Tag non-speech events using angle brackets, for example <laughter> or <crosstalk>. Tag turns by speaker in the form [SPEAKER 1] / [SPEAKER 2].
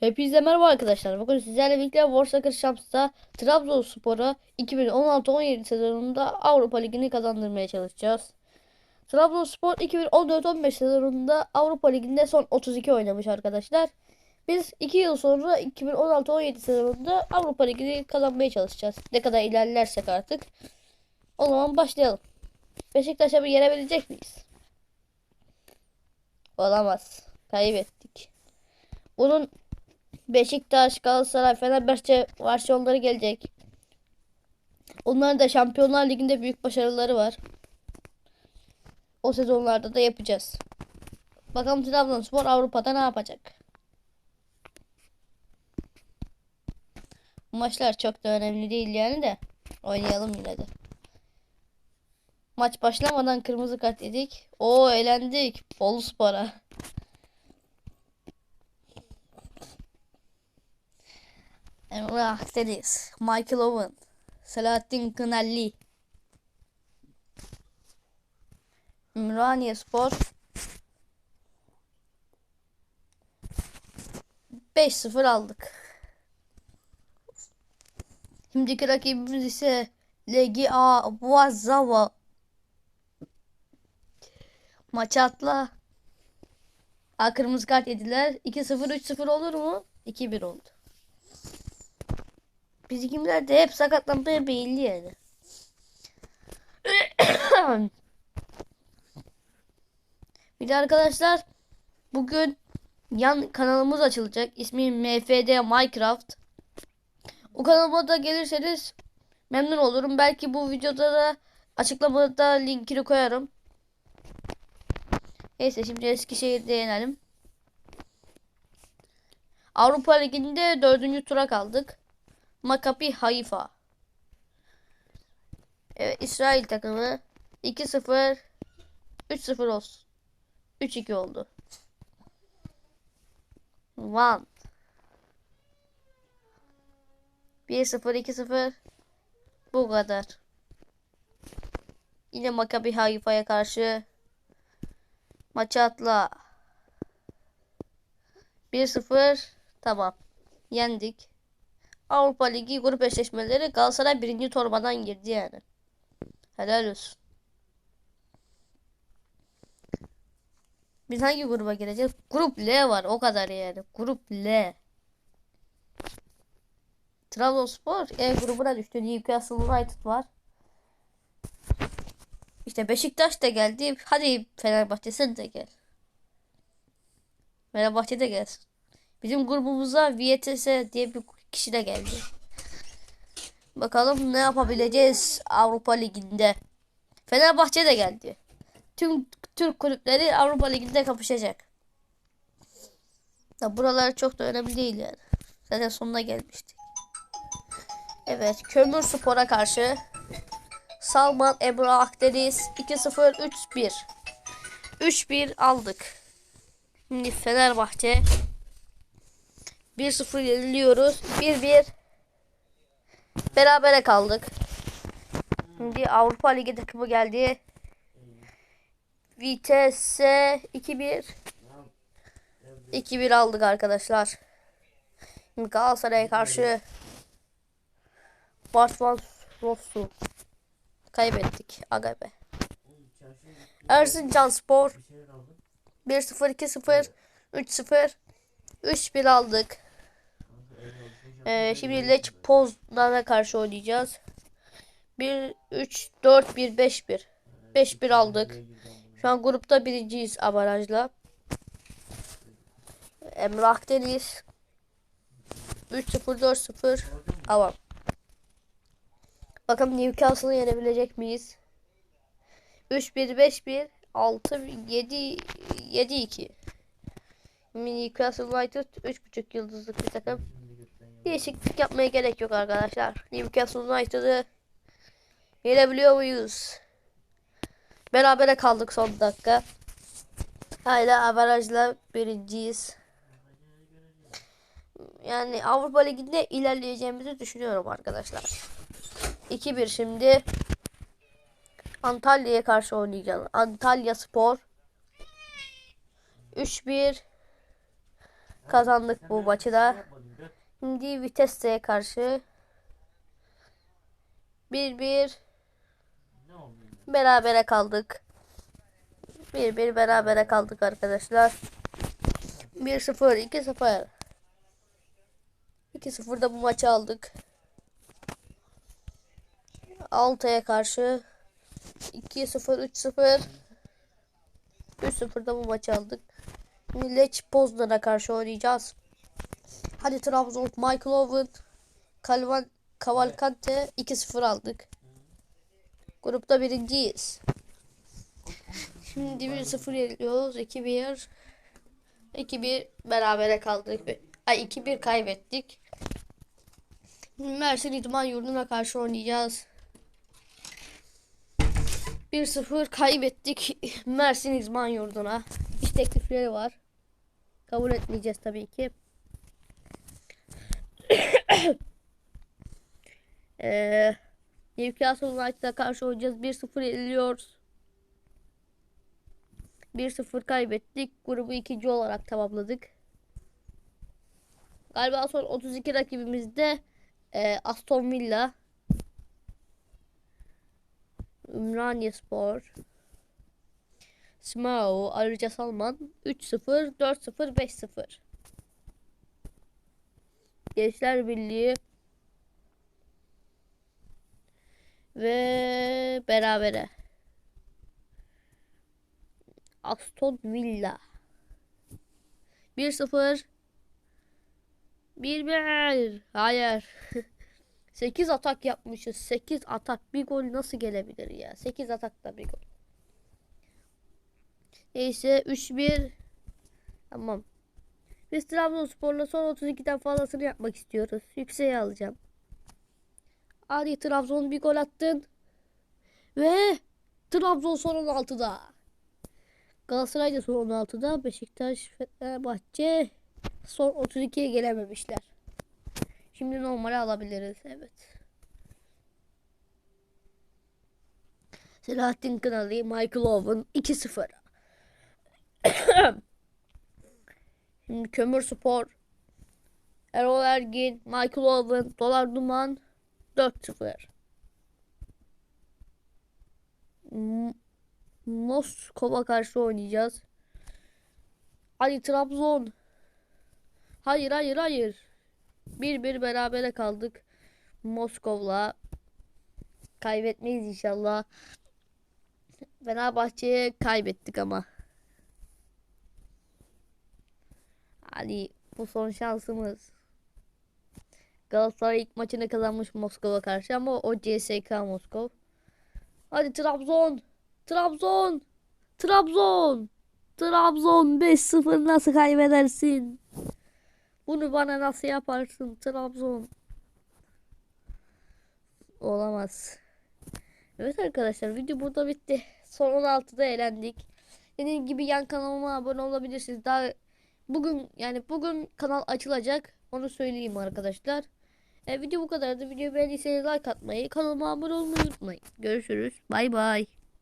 [SPEAKER 1] Hepinize merhaba arkadaşlar. Bugün sizlerle birlikte Warsaw Şams'ta Trabzonspor'a 2016-17 sezonunda Avrupa Ligi'ni kazandırmaya çalışacağız. Trabzonspor 2014-15 sezonunda Avrupa Ligi'nde son 32 oynamış arkadaşlar. Biz 2 yıl sonra 2016-17 sezonunda Avrupa Ligi'ni kazanmaya çalışacağız. Ne kadar ilerlersek artık. O zaman başlayalım. Beşiktaş'a bir yenebilecek miyiz? Olamaz. Kaybettik. Bunun Beşiktaş, Galatasaray, Fenerbahçe versiyonları gelecek. Onların da Şampiyonlar Ligi'nde büyük başarıları var. O sezonlarda da yapacağız. Bakalım Trabzonspor Avrupa'da ne yapacak? Maçlar çok da önemli değil yani de. Oynayalım yine de. Maç başlamadan kırmızı kart yedik. Oo elendik. Bolu Spor'a. Emre Akdeniz, Michael Owen, Selahattin Kınalli, Ümraniye Spor 5-0 aldık. Şimdiki rakibimiz ise Legi A Wazawa. Maçı atla. A kırmızı kart yediler. 2-0 3-0 olur mu? 2-1 oldu. Bizimkiler de hep sakatlanmaya meyilli yani. Bir de arkadaşlar bugün yan kanalımız açılacak. İsmi MFD Minecraft. O kanalıma da gelirseniz memnun olurum. Belki bu videoda da açıklamada linkini koyarım. Neyse şimdi Eskişehir'de yenelim. Avrupa Ligi'nde dördüncü tura kaldık. Maccabi Haifa. Evet İsrail takımı 2-0 3-0 olsun. 3-2 oldu. One. 1-0 2-0 bu kadar. Yine Maccabi Haifa'ya karşı maçı atla. 1-0 tamam. Yendik. Avrupa Ligi grup eşleşmeleri Galatasaray birinci torbadan girdi yani. Helal olsun. Biz hangi gruba gireceğiz? Grup L var o kadar yani. Grup L. Trabzonspor E grubuna düştü. Newcastle United var. İşte Beşiktaş da geldi. Hadi Fenerbahçe sen de gel. Fenerbahçe de gelsin. Bizim grubumuza VTS diye bir kişi de geldi. Bakalım ne yapabileceğiz Avrupa Ligi'nde. Fenerbahçe de geldi. Tüm Türk kulüpleri Avrupa Ligi'nde kapışacak. Ya buralar çok da önemli değil yani. Zaten sonuna gelmiştik. Evet, Kömür Spor'a karşı Salman Emre Akdeniz 2-0 3-1. 3-1 aldık. Şimdi Fenerbahçe 1-0 yeniliyoruz. 1-1 berabere kaldık. Şimdi Avrupa Ligi takımı geldi. Vitesse 2-1 2-1 aldık arkadaşlar. Galatasaray'a karşı Bartman Rossu kaybettik. Aga be. Erzincan Spor 1-0 2-0 3-0 3-1 aldık. Ee, şimdi Lech Poznan'a karşı oynayacağız. 1 3 4 1 5 1. 5 1 aldık. Şu an grupta birinciyiz avarajla. Emre Akdeniz 3 0 4 0 avam. Bakalım Newcastle'ı yenebilecek miyiz? 3 1 5 1 6 7 7 2. Newcastle United 3.5 yıldızlık bir takım. Değişiklik yapmaya gerek yok arkadaşlar. Newcastle United'ı yenebiliyor muyuz? Berabere kaldık son dakika. Hala avarajla birinciyiz. Yani Avrupa Ligi'nde ilerleyeceğimizi düşünüyorum arkadaşlar. 2-1 şimdi. Antalya'ya karşı oynayacağız. Antalya Spor. 3-1 Kazandık bu maçı da. Şimdi Vitesse'ye karşı 1-1 berabere kaldık. 1-1 berabere kaldık arkadaşlar. 1-0 2-0 2-0'da bu maçı aldık. Altay'a karşı 2-0 3-0 3-0'da bu maçı aldık. Lech Poznan'a karşı oynayacağız. Hadi Trabzon Michael Owen Calvan Cavalcante 2-0 aldık. Grupta birinciyiz. Şimdi 1-0 yeniliyoruz. 2-1 2-1 berabere kaldık. Ay 2-1 kaybettik. Mersin İdman Yurdu'na karşı oynayacağız. 1-0 kaybettik Mersin İdman Yurdu'na. İş teklifleri var. Kabul etmeyeceğiz tabii ki. Eee <coughs> Newcastle United'a karşı oynayacağız. 1-0 yeniliyoruz. 1-0 kaybettik. Grubu ikinci olarak tamamladık. Galiba son 32 rakibimizde e, Aston Villa, Ümraniye Spor, Smao, Ayrıca Salman 3-0, 4-0, 5-0. Gençler Birliği ve berabere. Aston Villa. 1-0 1-1 Hayır. <laughs> 8 atak yapmışız. 8 atak. Bir gol nasıl gelebilir ya? 8 atakta bir gol. Neyse 3-1 Tamam Biz Trabzonspor'la son 32'den fazlasını yapmak istiyoruz Yükseğe alacağım Hadi Trabzon bir gol attın Ve Trabzon son 16'da Galatasaray da son 16'da. Beşiktaş, Fenerbahçe son 32'ye gelememişler. Şimdi normale alabiliriz. Evet. Selahattin Kınalı, Michael Owen 2-0. Şimdi Kömür Spor, Erol Ergin, Michael Owen, Dolar Duman 4-0. M- Moskova karşı oynayacağız. Hadi Trabzon. Hayır hayır hayır. Bir bir berabere kaldık. Moskov'la. Kaybetmeyiz inşallah. Fenerbahçe'ye kaybettik ama. Hadi bu son şansımız. Galatasaray ilk maçını kazanmış Moskova karşı ama o CSK Moskov. Hadi Trabzon. Trabzon. Trabzon. Trabzon 5-0 nasıl kaybedersin? Bunu bana nasıl yaparsın Trabzon? Olamaz. Evet arkadaşlar video burada bitti. Son 16'da eğlendik. Dediğim gibi yan kanalıma abone olabilirsiniz. Daha bugün yani bugün kanal açılacak. Onu söyleyeyim arkadaşlar. E, video bu kadardı. Videoyu beğendiyseniz like atmayı, kanalıma abone olmayı unutmayın. Görüşürüz. Bay bay.